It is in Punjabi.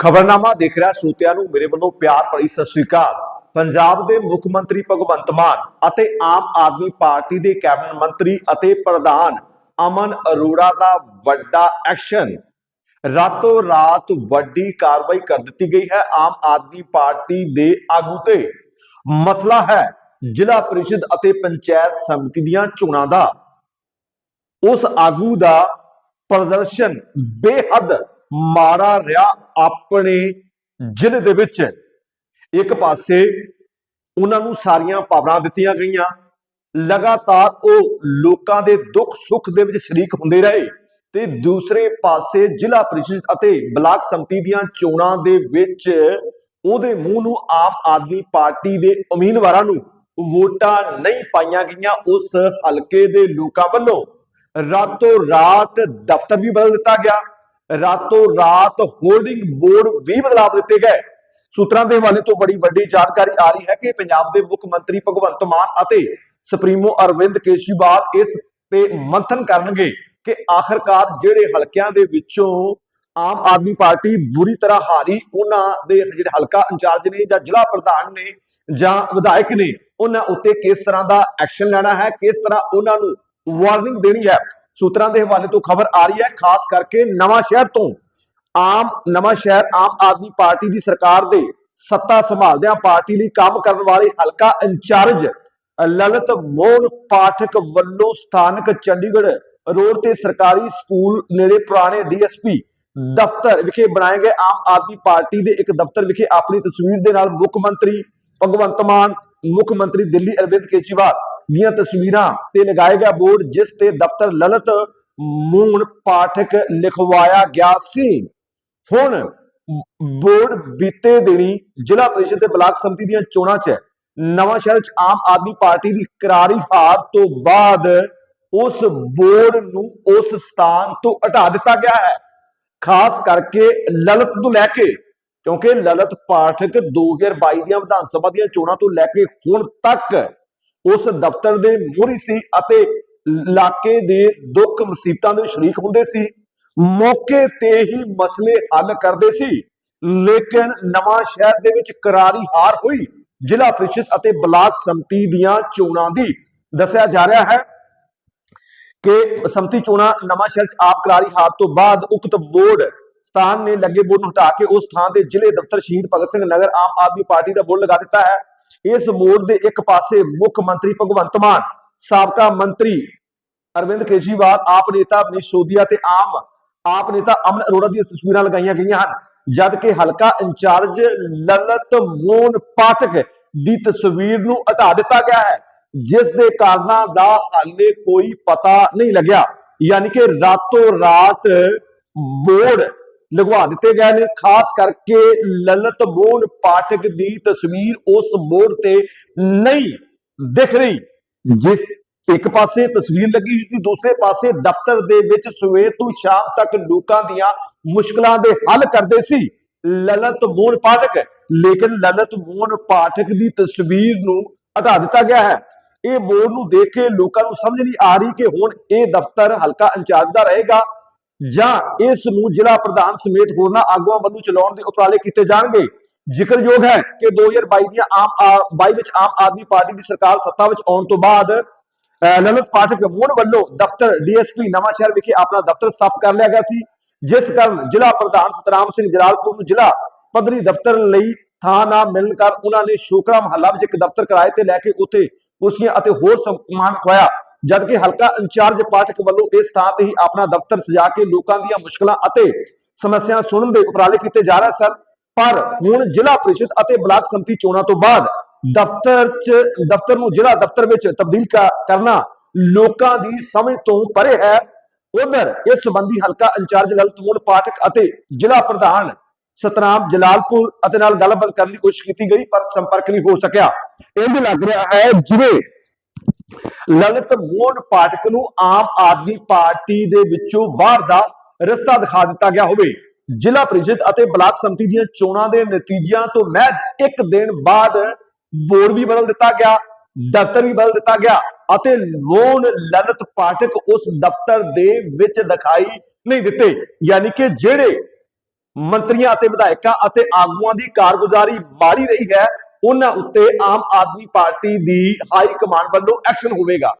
ਖਬਰਨਾਮਾ ਦੇਖ ਰਿਹਾ ਸਰੋਤਿਆਂ ਨੂੰ ਮੇਰੇ ਵੱਲੋਂ ਪਿਆਰ ਭਰੀ ਸਤਿ ਸ੍ਰੀ ਅਕਾਲ। ਪੰਜਾਬ ਦੇ ਮੁੱਖ ਮੰਤਰੀ ਭਗਵੰਤ ਮਾਨ ਅਤੇ ਆਮ ਆਦਮੀ ਪਾਰਟੀ ਦੇ ਕੈਬਨਿਟ ਮੰਤਰੀ ਅਤੇ ਪ੍ਰਧਾਨ ਅਮਨ ਅਰੋੜਾ ਦਾ ਵੱਡਾ ਐਕਸ਼ਨ। ਰਾਤੋਂ ਰਾਤ ਵੱਡੀ ਕਾਰਵਾਈ ਕਰ ਦਿੱਤੀ ਗਈ ਹੈ ਆਮ ਆਦਮੀ ਪਾਰਟੀ ਦੇ ਆਗੂ ਤੇ। ਮਸਲਾ ਹੈ ਜ਼ਿਲ੍ਹਾ ਪ੍ਰੀਸ਼ਦ ਅਤੇ ਪੰਚਾਇਤ ਸਮਿਤੀ ਦੀਆਂ ਚੋਣਾਂ ਦਾ। ਉਸ ਆਗੂ ਦਾ ਪ੍ਰਦਰਸ਼ਨ ਬੇਹੱਦ ਮਾੜਾ ਰਿਹਾ ਆਪਣੇ ਜ਼ਿਲ੍ਹੇ ਦੇ ਵਿੱਚ। ਇੱਕ ਪਾਸੇ ਉਹਨਾਂ ਨੂੰ ਸਾਰੀਆਂ ਪਾਵਰਾਂ ਦਿੱਤੀਆਂ ਗਈਆਂ। ਲਗਾਤਾਰ ਉਹ ਲੋਕਾਂ ਦੇ ਦੁੱਖ ਸੁੱਖ ਦੇ ਵਿੱਚ ਸ਼ਰੀਕ ਹੁੰਦੇ ਰਹੇ ਤੇ ਦੂਸਰੇ ਪਾਸੇ ਜ਼ਿਲ੍ਹਾ ਪ੍ਰੀਸ਼ਦ ਅਤੇ ਬਲਾਕ ਸੰਮਤੀ ਦੀਆਂ ਚੋਣਾਂ ਦੇ ਵਿੱਚ ਉਹਦੇ ਮੂੰਹ ਨੂੰ ਆਮ ਆਦਮੀ ਪਾਰਟੀ ਦੇ ਉਮੀਦਵਾਰਾਂ ਨੂੰ ਵੋਟਾਂ ਨਹੀਂ ਪਾਈਆਂ ਗਈਆਂ। ਉਸ ਹਲਕੇ ਦੇ ਲੋਕਾਂ ਵੱਲੋਂ ਰਾਤੋਂ ਰਾਤ ਦਫ਼ਤਰ ਵੀ ਬਦਲ ਦਿੱਤਾ ਗਿਆ। ਰਾਤੋਂ ਰਾਤ ਹੋਲਡਿੰਗ ਬੋਰਡ ਵੀ ਬਦਲਾ ਦਿੱਤੇ ਗਏ। ਸੂਤਰਾਂ ਦੇ ਹਵਾਲੇ ਤੋਂ ਬੜੀ ਵੱਡੀ ਜਾਣਕਾਰੀ ਆ ਰਹੀ ਹੈ ਕਿ ਪੰਜਾਬ ਦੇ ਮੁੱਖ ਮੰਤਰੀ ਭਗਵੰਤ ਮਾਨ ਅਤੇ ਸੁਪਰੀਮੋ ਅਰਵਿੰਦ ਕੇਜਰੀਵਾਲ ਇਸ ਤੇ ਮੰਥਨ ਕਰਨਗੇ ਕਿ ਆਖਰਕਾਰ ਜਿਹੜੇ ਹਲਕਿਆਂ ਦੇ ਵਿੱਚੋਂ ਆਮ ਆਦਮੀ ਪਾਰਟੀ ਬੁਰੀ ਤਰ੍ਹਾਂ ਹਾਰੀ, ਉਹਨਾਂ ਦੇ ਜਿਹੜੇ ਹਲਕਾ ਇੰਚਾਰਜ ਨੇ ਜਾਂ ਜ਼ਿਲ੍ਹਾ ਪ੍ਰਧਾਨ ਨੇ ਜਾਂ ਵਿਧਾਇਕ ਨੇ, ਉਹਨਾਂ ਉੱਤੇ ਕਿਸ ਤਰ੍ਹਾਂ ਦਾ ਐਕਸ਼ਨ ਲੈਣਾ ਹੈ, ਕਿਸ ਤਰ੍ਹਾਂ ਉਹਨਾਂ ਨੂੰ ਵਾਰਨਿੰਗ ਦੇਣੀ ਹੈ। ਸੂਤਰਾਂ ਦੇ ਹਵਾਲੇ ਤੋਂ ਖਬਰ ਆ ਰਹੀ ਹੈ, ਖਾਸ ਕਰਕੇ ਨਵਾਂ ਸ਼ਹਿਰ ਤੋਂ। ਆਮ ਨਵਾਂ ਸ਼ਹਿਰ, ਆਮ ਆਦਮੀ ਪਾਰਟੀ ਦੀ ਸਰਕਾਰ ਦੇ ਸੱਤਾ ਸੰਭਾਲਦਿਆਂ ਪਾਰਟੀ ਲਈ ਕੰਮ ਕਰਨ ਵਾਲੇ ਹਲਕਾ ਇੰਚਾਰਜ ਲਲਿਤ ਮੋਹਨ ਪਾਠਕ ਵੱਲੋਂ ਸਥਾਨਕ ਚੰਡੀਗੜ੍ਹ ਰੋਡ ਤੇ ਸਰਕਾਰੀ ਸਕੂਲ ਨੇੜੇ ਪੁਰਾਣੇ ਡੀਐਸਪੀ ਦਫ਼ਤਰ ਵਿਖੇ ਬਣਾਏ ਗਏ ਆਮ ਆਦਮੀ ਪਾਰਟੀ ਦੇ ਇੱਕ ਦਫ਼ਤਰ ਵਿਖੇ ਆਪਣੀ ਤਸਵੀਰ ਦੇ ਨਾਲ ਮੁੱਖ ਮੰਤਰੀ ਭਗਵੰਤ ਮਾਨ, ਮੁੱਖ ਮੰਤਰੀ ਦਿੱਲੀ ਅਰਵਿੰਦ ਕੇਜਰੀਵਾਲ ਦੀਆਂ ਤਸਵੀਰਾਂ ਤੇ ਲਗਾਏ ਗਿਆ ਬੋਰਡ, ਜਿਸ ਤੇ ਦਫ਼ਤਰ ਲਲਤ ਮੂਨ ਪਾਠਕ ਲਿਖਵਾਇਆ ਗਿਆ ਸੀ। ਹੁਣ ਬੋਰਡ ਬੀਤੇ ਦਿਨੀ ਜ਼ਿਲ੍ਹਾ ਪ੍ਰੀਸ਼ਦ ਤੇ ਬਲਾਕ ਸੰਮਤੀ ਦੀਆਂ ਚੋਣਾਂ 'ਚ ਨਵਾਂ ਸ਼ਹਿਰ 'ਚ ਆਮ ਆਦਮੀ ਪਾਰਟੀ ਦੀ ਕਰਾਰੀ ਹਾਰ ਤੋਂ ਬਾਅਦ ਉਸ ਬੋਰਡ ਨੂੰ ਉਸ ਸਥਾਨ ਤੋਂ ਹਟਾ ਦਿੱਤਾ ਗਿਆ ਹੈ। ਖਾਸ ਕਰਕੇ ਲਲਤ ਨੂੰ ਲੈ ਕੇ, ਕਿਉਂਕਿ ਲਲਤ ਪਾਠਕ 2022 ਦੀਆਂ ਵਿਧਾਨ ਸਭਾ ਦੀਆਂ ਚੋਣਾਂ ਤੋਂ ਲੈ ਕੇ ਹੁਣ ਤੱਕ ਉਸ ਦਫ਼ਤਰ ਦੇ ਮੋਹਰੀ ਸੀ ਅਤੇ ਇਲਾਕੇ ਦੇ ਦੁੱਖ ਮੁਸੀਬਤਾਂ ਦੇ ਸ਼ਰੀਕ ਹੁੰਦੇ ਸੀ। ਮੌਕੇ ਤੇ ਹੀ ਮਸਲੇ ਹੱਲ ਕਰਦੇ ਸੀ। ਲੇਕਿਨ ਨਵਾਂ ਸ਼ਹਿਰ ਦੇ ਵਿੱਚ ਕਰਾਰੀ ਹਾਰ ਹੋਈ। ਜ਼ਿਲ੍ਹਾ ਪ੍ਰੀਸ਼ਦ ਅਤੇ ਬਲਾਕ ਸੰਮਤੀ ਦੀਆਂ ਚੋਣਾਂ ਦੀ ਦੱਸਿਆ ਜਾ ਰਿਹਾ ਹੈ ਕਿ ਸੰਮਤੀ ਚੋਣਾਂ ਨਵਾਂ ਸ਼ਹਿਰ ਚ ਆਪ ਕਰਾਰੀ ਹਾਰ ਤੋਂ ਬਾਅਦ ਉਕਤ ਬੋਰਡ ਸਥਾਨ ਨੇ ਲੱਗੇ ਬੋਰਡ ਨੂੰ ਹਟਾ ਕੇ ਉਸ ਥਾਂ ਤੇ ਜ਼ਿਲ੍ਹੇ ਦਫ਼ਤਰ ਸ਼ਹੀਦ ਭਗਤ ਸਿੰਘ ਨਗਰ ਆਮ ਆਦਮੀ ਪਾਰਟੀ ਦਾ ਬੋਰਡ ਲਗਾ ਦਿੱਤਾ ਹੈ। ਇਸ ਬੋਰਡ ਦੇ ਇੱਕ ਪਾਸੇ ਮੁੱਖ ਮੰਤਰੀ ਭਗਵੰਤ ਮਾਨ, ਸਾਬਕਾ ਮੰਤਰੀ ਅਰਵਿੰਦ ਕੇਜਰੀਵਾਲ, ਆਪ ਨੇਤਾ ਮਨੀਸ਼ ਸੋਦੀਆ ਤੇ ਆਮ, ਆਪ ਨੇਤਾ ਅਮਨ ਅਰੋੜਾ ਦੀਆਂ ਤਸਵੀਰਾਂ ਲਗਾਈਆਂ ਗਈਆਂ ਹਨ। ਜਦ ਕਿ ਹਲਕਾ ਇੰਚਾਰਜ ਲਲਤ ਮੋਹਨ ਪਾਠਕ ਦੀ ਤਸਵੀਰ ਨੂੰ ਹਟਾ ਦਿੱਤਾ ਗਿਆ ਹੈ, ਜਿਸ ਦੇ ਕਾਰਨਾਂ ਦਾ ਹਾਲੇ ਕੋਈ ਪਤਾ ਨਹੀਂ ਲੱਗਿਆ। ਯਾਨੀ ਕਿ ਰਾਤੋਂ ਰਾਤ ਬੋਰਡ ਲਗਵਾ ਦਿੱਤੇ ਗਏ ਨੇ, ਖਾਸ ਕਰਕੇ ਲਲਤ ਮੋਹਨ ਪਾਠਕ ਦੀ ਤਸਵੀਰ ਉਸ ਬੋਰਡ ਤੇ ਨਹੀਂ ਦਿਖ ਰਹੀ। ਜਿਸ ਇੱਕ ਪਾਸੇ ਤਸਵੀਰ ਲੱਗੀ ਸੀ, ਦੂਸਰੇ ਪਾਸੇ ਦਫ਼ਤਰ ਦੇ ਵਿੱਚ ਸਵੇਰ ਤੋਂ ਸ਼ਾਮ ਤੱਕ ਲੋਕਾਂ ਦੀਆਂ ਮੁਸ਼ਕਲਾਂ ਦੇ ਹੱਲ ਕਰਦੇ ਸੀ ਲਲਤ ਮੋਹਨ ਪਾਠਕ। ਲੇਕਿਨ ਲਲਤ ਮੋਹਨ ਪਾਠਕ ਦੀ ਤਸਵੀਰ ਨੂੰ ਹਟਾ ਦਿੱਤਾ ਗਿਆ ਹੈ। ਇਹ ਬੋਰਡ ਨੂੰ ਦੇਖ ਕੇ ਲੋਕਾਂ ਨੂੰ ਸਮਝ ਨਹੀਂ ਆ ਰਹੀ ਕਿ ਹੁਣ ਇਹ ਦਫ਼ਤਰ ਹਲਕਾ ਇੰਚਾਰਜ ਦਾ ਰਹੇਗਾ। ਜਾਂ ਇਸ ਨੂੰ ਜ਼ਿਲ੍ਹਾ ਪ੍ਰਧਾਨ ਸਮੇਤ ਹੋਰਨਾਂ ਆਗੂਆਂ ਵੱਲੋਂ ਚਲਾਉਣ ਦੇ ਉਪਰਾਲੇ ਕੀਤੇ ਜਾਣਗੇ। ਜ਼ਿਕਰਯੋਗ ਹੈ ਕਿ 2022 ਦੀਆਂ ਆਮ 22 ਵਿੱਚ ਆਮ ਆਦਮੀ ਪਾਰਟੀ ਦੀ ਸਰਕਾਰ ਸੱਤਾ ਵਿੱਚ ਆਉਣ ਤੋਂ ਬਾਅਦ ਲਲਿਤ ਪਾਠਕ ਮੋਹਨ ਵੱਲੋਂ ਦਫ਼ਤਰ ਡੀਐਸਪੀ ਨਵਾਂ ਸ਼ਹਿਰ ਵਿਖੇ ਆਪਣਾ ਦਫ਼ਤਰ ਸਥਾਪਿਤ ਕਰ ਲਿਆ ਗਿਆ ਸੀ। ਜਿਸ ਕਾਰਨ ਜ਼ਿਲ੍ਹਾ ਪ੍ਰਧਾਨ ਸਤਰਾਮ ਸਿੰਘ ਜਲਾਲਪੁਰ ਨੂੰ ਜ਼ਿਲ੍ਹਾ ਪੱਧਰੀ ਦਫ਼ਤਰ ਲਈ ਥਾਂ ਨਾ ਮਿਲਣ ਕਾਰਨ ਉਹਨਾਂ ਨੇ ਸ਼ੋਕਰਾ ਮਹੱਲਾ ਵਿੱਚ ਇੱਕ ਦਫ਼ਤਰ ਕਿਰਾਏ ਤੇ ਲੈ ਕੇ ਉੱਥੇ ਕੁਰਸੀਆਂ ਅਤੇ ਹੋਰ ਸਮਾਨ ਖਵਾਇਆ ਜਦਕਿ ਹਲਕਾ ਇੰਚਾਰਜ ਪਾਠਕ ਵੱਲੋਂ ਇਸ ਥਾਂ ਤੇ ਹੀ ਆਪਣਾ ਦਫ਼ਤਰ ਸਜਾ ਕੇ ਲੋਕਾਂ ਦੀਆਂ ਮੁਸ਼ਕਲਾਂ ਅਤੇ ਸਮੱਸਿਆ ਸੁਣਨ ਦੇ ਉਪਰਾਲੇ ਕੀਤੇ ਜਾ ਰਹੇ ਸਨ, ਪਰ ਹੁਣ ਜ਼ਿਲ੍ਹਾ ਪ੍ਰੀਸ਼ਦ ਅਤੇ ਬਲਾਕ ਸੰਮਤੀ ਚੋਣਾਂ ਤੋਂ ਬਾਅਦ ਦਫ਼ਤਰ 'ਚ, ਦਫ਼ਤਰ ਨੂੰ ਜ਼ਿਲ੍ਹਾ ਦਫ਼ਤਰ ਵਿੱਚ ਤਬਦੀਲ ਕਰਨਾ ਲੋਕਾਂ ਦੀ ਸਮਝ ਤੋਂ ਪਰੇ ਹੈ। ਉਧਰ ਇਸ ਸੰਬੰਧੀ ਹਲਕਾ ਇੰਚਾਰਜ ਲਲਿਤ ਪਾਠਕ ਅਤੇ ਜ਼ਿਲ੍ਹਾ ਪ੍ਰਧਾਨ ਸਤਨਾਮ ਜਲਾਲਪੁਰ ਅਤੇ ਨਾਲ ਗੱਲਬਾਤ ਕਰਨ ਦੀ ਕੋਸ਼ਿਸ਼ ਕੀਤੀ ਗਈ, ਪਰ ਸੰਪਰਕ ਨਹੀਂ ਹੋ ਸਕਿਆ। ਇਹ ਵੀ ਲੱਗ ਰਿਹਾ ਹੈ ਜਿਵੇਂ ਲਲਿਤ ਮੋਹਨ ਪਾਠਕ ਨੂੰ ਆਮ ਆਦਮੀ ਪਾਰਟੀ ਦੇ ਵਿੱਚੋਂ ਬਾਹਰ ਦਾ ਰਸਤਾ ਦਿਖਾ ਦਿੱਤਾ ਗਿਆ ਹੋਵੇ। ਜ਼ਿਲ੍ਹਾ ਪ੍ਰੀਸ਼ਦ ਅਤੇ ਬਲਾਕ ਸੰਮਤੀ ਦੀਆਂ ਚੋਣਾਂ ਦੇ ਨਤੀਜਿਆਂ ਤੋਂ ਮਹਿਜ਼ ਇੱਕ ਦਿਨ ਬਾਅਦ ਬੋਰਡ ਵੀ ਬਦਲ ਦਿੱਤਾ ਗਿਆ, ਦਫ਼ਤਰ ਵੀ ਬਦਲ ਦਿੱਤਾ ਗਿਆ ਅਤੇ ਮੋਹਨ ਲਲਿਤ ਪਾਠਕ ਉਸ ਦਫ਼ਤਰ ਦੇ ਵਿੱਚ ਦਿਖਾਈ ਨਹੀਂ ਦਿੱਤੇ। ਯਾਨੀ ਕਿ ਜਿਹੜੇ ਮੰਤਰੀਆਂ ਅਤੇ ਵਿਧਾਇਕਾਂ ਅਤੇ ਆਗੂਆਂ ਦੀ ਕਾਰਗੁਜ਼ਾਰੀ ਮਾੜੀ ਰਹੀ ਹੈ ਉਹਨਾਂ ਉੱਤੇ ਆਮ ਆਦਮੀ ਪਾਰਟੀ ਦੀ ਹਾਈ ਕਮਾਂਡ ਵੱਲੋਂ ਐਕਸ਼ਨ ਹੋਵੇਗਾ।